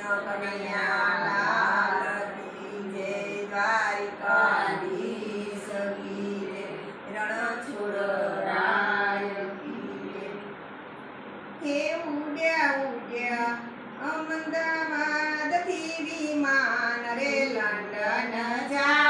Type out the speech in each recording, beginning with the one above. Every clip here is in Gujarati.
કૃષ્ણ કનૈયાલાલ રણ છોડ રાય કી રે હે ઉડ્યા ઉડ્યા અમદાવાદથી વિમાન રે લંડન જા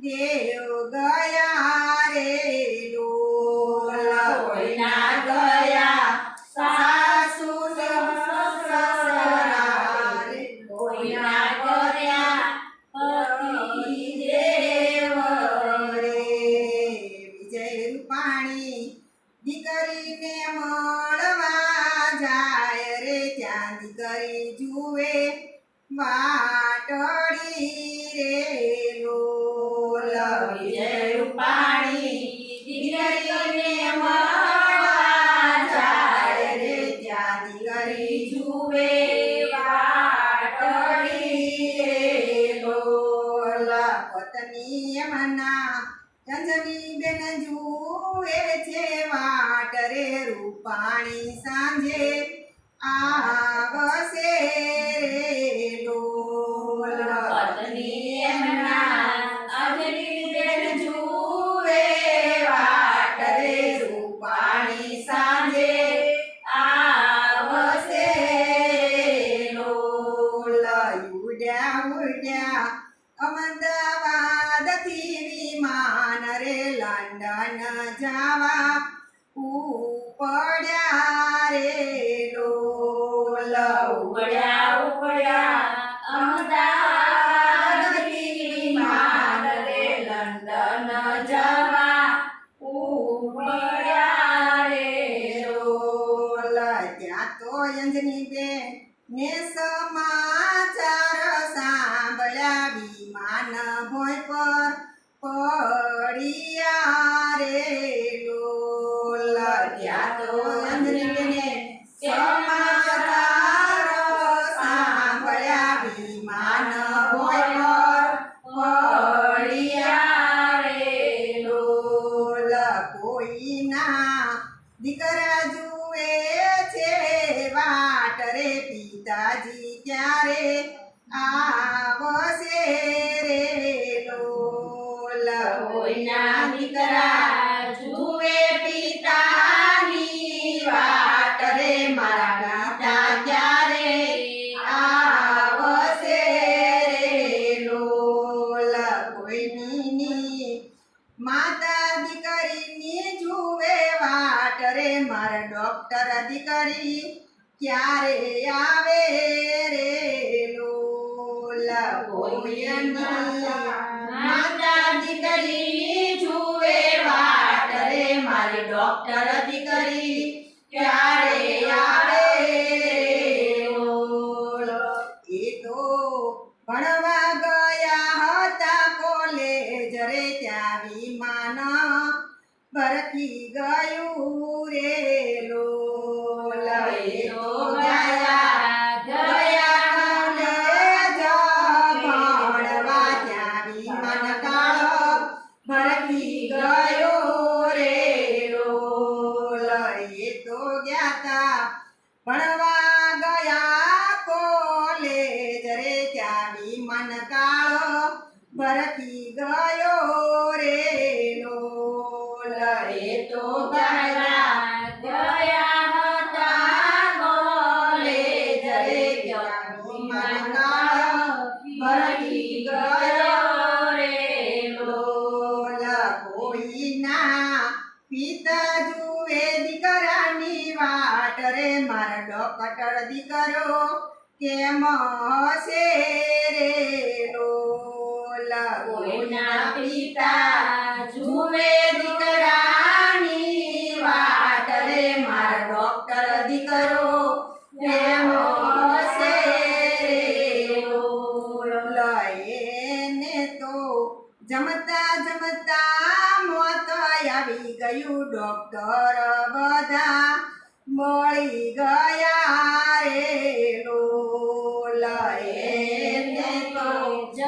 Yeah. લંડન જાવા ઉપડ્યા રે ડોલ ઉપડ્યા ઉપડ્યા અમદાવાદથી લંડન જવા. ઉપડ્યા રે ડોલ તો અંજની બેન ને સમાચાર સાંભળ્યા. વિમાન પર પડી agora ડોક્ટર દીકરી ક્યારે આવે એ તો ભણવા ગયા હતા કોલેજ રે ત્યાં વિમાન ભરતી ગયું રે લો ગયા કેમ હશે રે ડોલા પિતા જુએ દીકરાની વાત. રે મારા ડોક્ટર દીકરો કેમ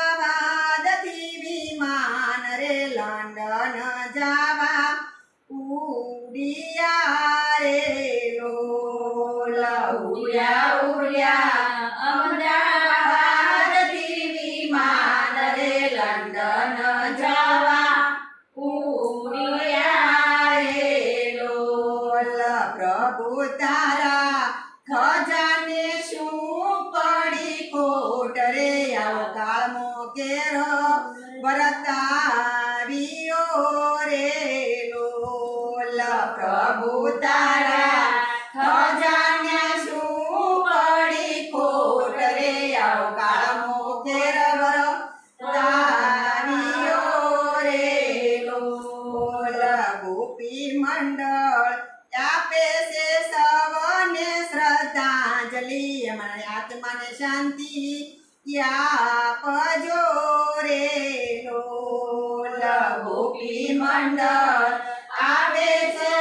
અમદાવાદથી વિમાન રે લંડન કેરો વરતાવ્યો રે લોલ પ્રભુ તારા ખજાન્યા શું પડી ખોટ રે આવકાર મંડળ આવે છે